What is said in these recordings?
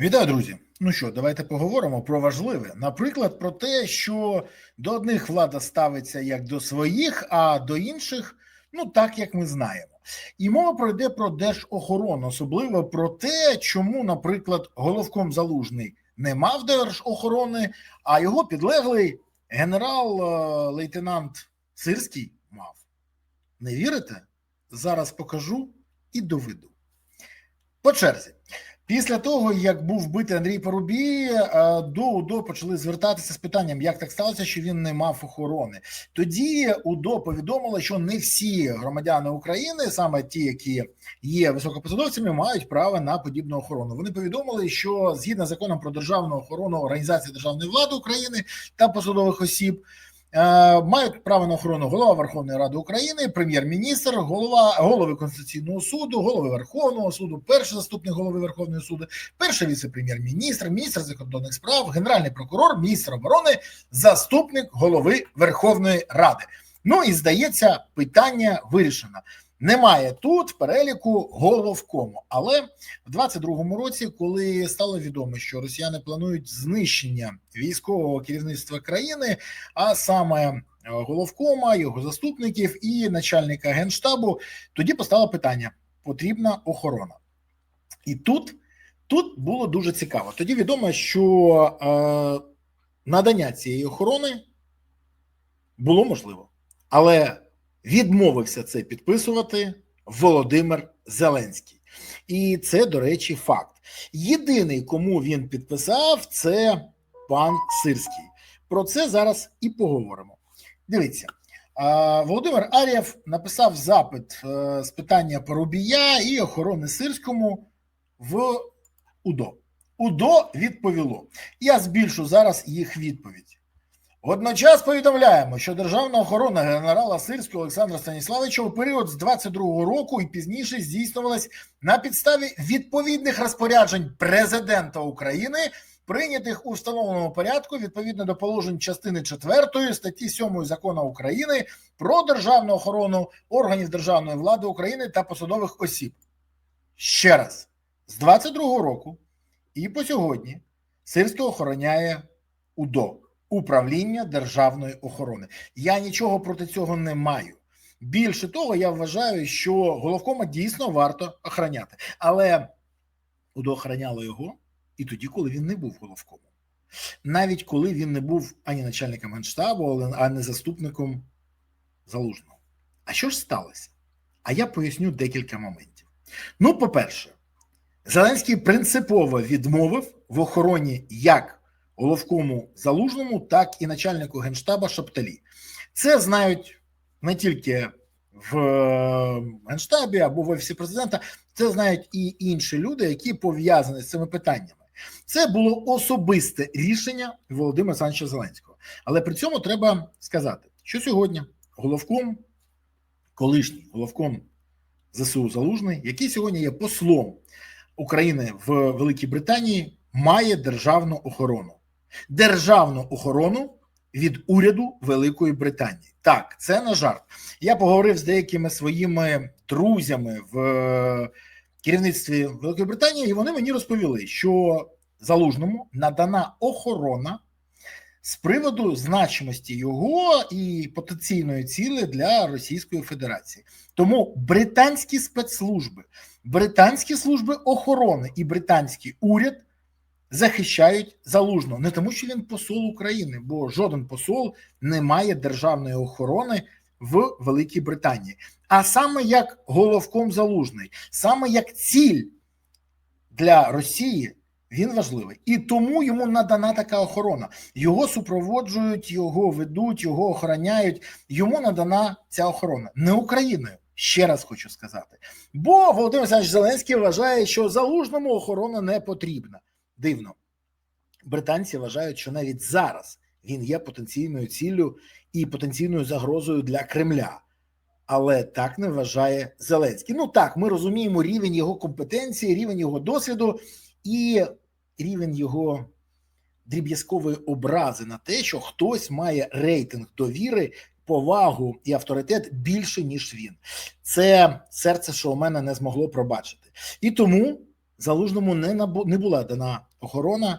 Вітаю, друзі. Ну що, давайте поговоримо про важливе. Наприклад, про те, що до одних влада ставиться як до своїх, а до інших ну так як ми знаємо. І мова пройде про держохорону, особливо про те, чому, наприклад, головком залужний не мав держохорони, а його підлеглий генерал-лейтенант Сирський мав. Не вірите? Зараз покажу і доведу. По черзі. Після того, як був вбитий Андрій Порубій, до УДО почали звертатися з питанням, як так сталося, що він не мав охорони. Тоді УДО повідомило, що не всі громадяни України, саме ті, які є високопосадовцями, мають право на подібну охорону. Вони повідомили, що згідно з законом про державну охорону організації державної влади України та посадових осіб. Мають право на охорону голова Верховної Ради України, прем'єр-міністр, голова голови Конституційного суду, голови Верховного суду, перший заступник голови Верховного суду, перший віце-прем'єр-міністр, міністр закордонних справ, генеральний прокурор, міністр оборони, заступник голови Верховної Ради. Ну і здається, питання вирішено. Немає тут переліку головкому, але в 22-му році, коли стало відомо, що росіяни планують знищення військового керівництва країни, а саме головкома, його заступників і начальника генштабу, тоді постало питання: потрібна охорона, і тут тут було дуже цікаво. Тоді відомо, що е, надання цієї охорони було можливо, але відмовився це підписувати Володимир Зеленський. І це, до речі, факт. Єдиний, кому він підписав, це пан Сирський. Про це зараз і поговоримо. Дивіться, Володимир Арєв написав запит е, з питання Порубія і охорони Сирському в УДО. УДО відповіло. Я збільшу зараз їх відповідь. Водночас повідомляємо, що державна охорона генерала Сирського Олександра Станіславича у період з 22-го року і пізніше здійснювалась на підставі відповідних розпоряджень президента України, прийнятих у встановленому порядку відповідно до положень частини 4 статті 7 закону України про державну охорону органів державної влади України та посадових осіб. Ще раз, з 22-го року і по сьогодні Сирський охороняє УДО управління державної охорони. Я нічого проти цього не маю. Більше того, я вважаю, що головкома дійсно варто охороняти, але УДО охороняло його і тоді, коли він не був головкомом, навіть коли він не був ані начальником генштабу, ані заступником залужного. А що ж сталося? А я поясню декілька моментів. Ну, по-перше, Зеленський принципово відмовив в охороні як головкому залужному, так і начальнику генштаба Шапталі. Це знають не тільки в е, генштабі або в офісі президента, це знають і інші люди, які пов'язані з цими питаннями. Це було особисте рішення Володимира Олександровича Зеленського. Але при цьому треба сказати, що сьогодні головком, колишній головком ЗСУ Залужний, який сьогодні є послом України в Великій Британії, має державну охорону державну охорону від уряду Великої Британії. Так, це на жарт. Я поговорив з деякими своїми друзями в е, керівництві Великої Британії, і вони мені розповіли, що залужному надана охорона. З приводу значимості його і потенційної цілі для Російської Федерації, тому британські спецслужби, британські служби охорони і британський уряд захищають залужно не тому, що він посол України, бо жоден посол не має державної охорони в Великій Британії, а саме як головком залужний, саме як ціль для Росії. Він важливий і тому йому надана така охорона. Його супроводжують, його ведуть, його охороняють. Йому надана ця охорона не Україною. Ще раз хочу сказати. Бо Володимир Олександрович Зеленський вважає, що залужному охорона не потрібна. Дивно, британці вважають, що навіть зараз він є потенційною ціллю і потенційною загрозою для Кремля. Але так не вважає Зеленський. Ну так, ми розуміємо рівень його компетенції, рівень його досвіду і рівень його дріб'язкової образи на те, що хтось має рейтинг довіри, повагу і авторитет більше ніж він. Це серце, що у мене не змогло пробачити, і тому Залужному не набу, не була дана охорона е,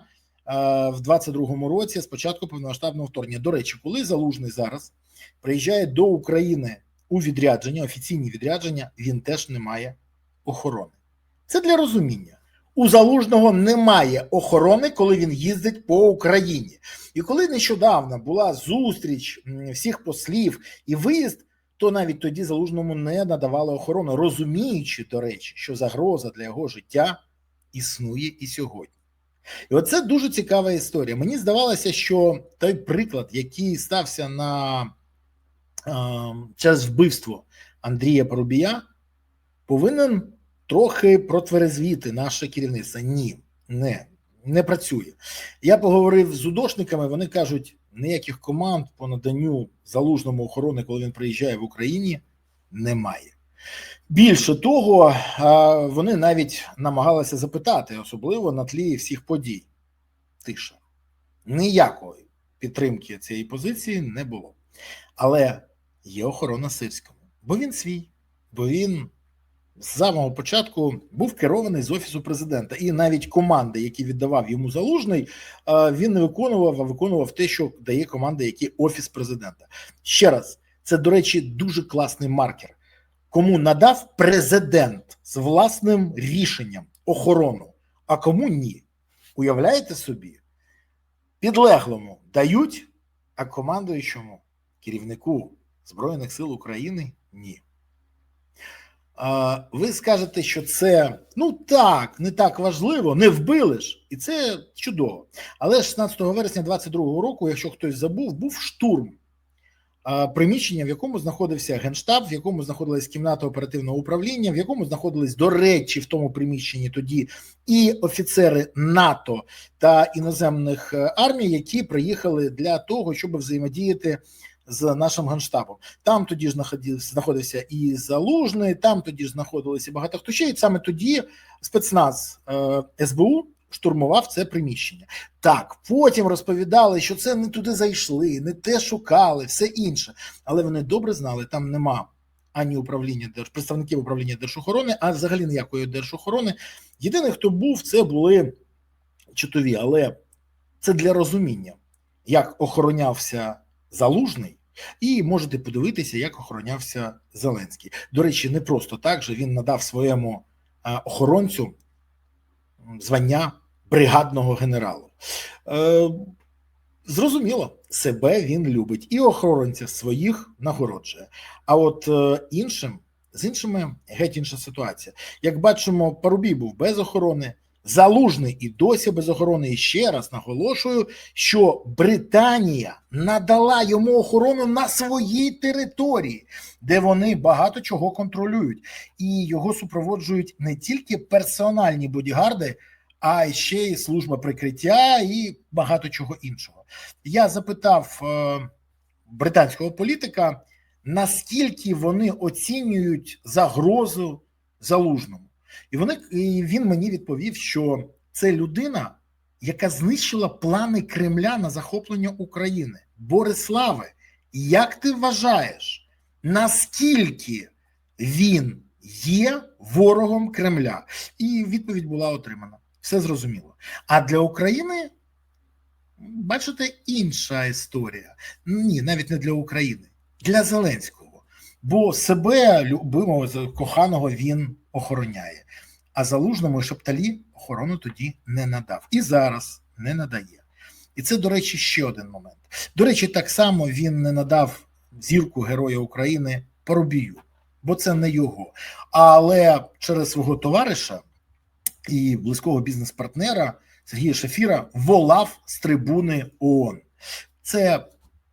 в 22-му році з початку повномасштабного вторгнення. До речі, коли Залужний зараз приїжджає до України у відрядження, офіційні відрядження, він теж не має охорони. Це для розуміння. У залужного немає охорони, коли він їздить по Україні. І коли нещодавно була зустріч всіх послів і виїзд, то навіть тоді залужному не надавали охорону, розуміючи, до речі, що загроза для його життя існує і сьогодні. І оце дуже цікава історія. Мені здавалося, що той приклад, який стався на е, через вбивство Андрія Порубія, повинен трохи протверезвіти наше керівництво. Ні, не, не працює. Я поговорив з удошниками, вони кажуть, ніяких команд по наданню залужному охорони, коли він приїжджає в Україні, немає. Більше того, вони навіть намагалися запитати, особливо на тлі всіх подій. Тиша. Ніякої підтримки цієї позиції не було. Але є охорона Сирському, бо він свій, бо він з самого початку був керований з офісу президента, і навіть команди, які віддавав йому залужний, він не виконував, а виконував те, що дає команди, які офіс президента. Ще раз, це до речі, дуже класний маркер. Кому надав президент з власним рішенням охорону, а кому ні. Уявляєте собі, підлеглому дають, а командуючому керівнику Збройних сил України ні. Ви скажете, що це ну так, не так важливо, не вбили ж, і це чудово. Але 16 вересня 22-го року, якщо хтось забув, був штурм приміщення, в якому знаходився генштаб, в якому знаходилась кімната оперативного управління, в якому знаходились, до речі, в тому приміщенні тоді і офіцери НАТО та іноземних е, армій, які приїхали для того, щоб взаємодіяти з нашим генштабом. Там тоді ж знаходився, і Залужний, там тоді ж знаходилися багато хто ще, і саме тоді спецназ е, СБУ штурмував це приміщення. Так, потім розповідали, що це не туди зайшли, не те шукали, все інше. Але вони добре знали, там нема ані управління представників управління держохорони, а взагалі ніякої держохорони. Єдиний, хто був, це були чутові, але це для розуміння, як охоронявся залужний, і можете подивитися, як охоронявся Зеленський. До речі, не просто так же він надав своєму е, охоронцю звання бригадного генералу. Е, Зрозуміло, себе він любить і охоронців своїх нагороджує. А от е, іншим з іншими геть інша ситуація. Як бачимо, Парубій був без охорони. Залужний і досі без охорони. І ще раз наголошую, що Британія надала йому охорону на своїй території, де вони багато чого контролюють, і його супроводжують не тільки персональні бодігарди, а ще й служба прикриття і багато чого іншого. Я запитав е, британського політика, наскільки вони оцінюють загрозу залужному. І вони і він мені відповів, що це людина, яка знищила плани Кремля на захоплення України. Бориславе, як ти вважаєш, наскільки він є ворогом Кремля? І відповідь була отримана. Все зрозуміло. А для України, бачите, інша історія. Ні, навіть не для України, для Зеленського. Бо себе любимого коханого він охороняє. А залужному і шепталі охорону тоді не надав. І зараз не надає. І це, до речі, ще один момент. До речі, так само він не надав зірку Героя України Парубію, бо це не його. Але через свого товариша і близького бізнес-партнера Сергія Шефіра волав з трибуни ООН. Це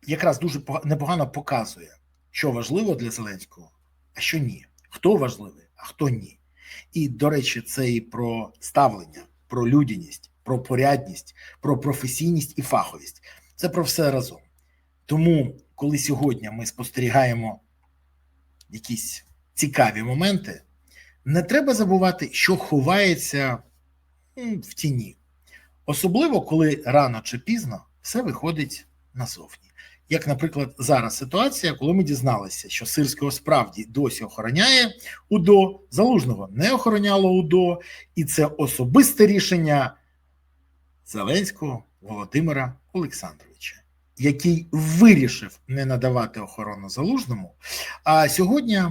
якраз дуже непогано показує, що важливо для Зеленського, а що ні. Хто важливий, а хто ні. І, до речі, це і про ставлення, про людяність, про порядність, про професійність і фаховість. Це про все разом. Тому, коли сьогодні ми спостерігаємо якісь цікаві моменти, не треба забувати, що ховається в тіні. Особливо, коли рано чи пізно все виходить назовні. як, наприклад, зараз ситуація, коли ми дізналися, що Сирського справді досі охороняє УДО, Залужного не охороняло УДО, і це особисте рішення Зеленського Володимира Олександровича, який вирішив не надавати охорону залужному. А сьогодні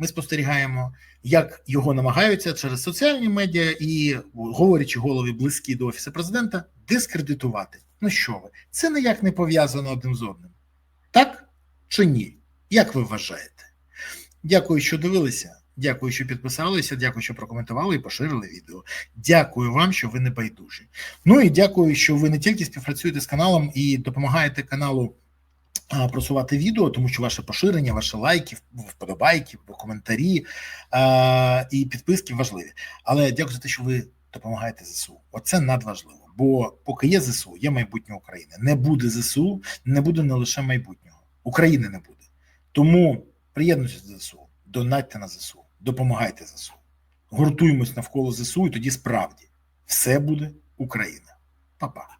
ми спостерігаємо, як його намагаються через соціальні медіа і говорячи голові близькі до офісу президента, дискредитувати. Ну що ви, це ніяк не пов'язано один з одним. Так чи ні? Як ви вважаєте? Дякую, що дивилися. Дякую, що підписалися. Дякую, що прокоментували і поширили відео. Дякую вам, що ви не байдужі. Ну і дякую, що ви не тільки співпрацюєте з каналом і допомагаєте каналу просувати відео, тому що ваше поширення, ваші лайки, вподобайки, коментарі а, і підписки важливі. Але дякую за те, що ви допомагаєте ЗСУ. Оце надважливо. Бо поки є ЗСУ, є майбутнє України. Не буде ЗСУ, не буде не лише майбутнього. України не буде. Тому приєднуйтесь до ЗСУ, донатьте на ЗСУ, допомагайте ЗСУ. Гуртуємось навколо ЗСУ, і тоді справді все буде Україна. Па-па.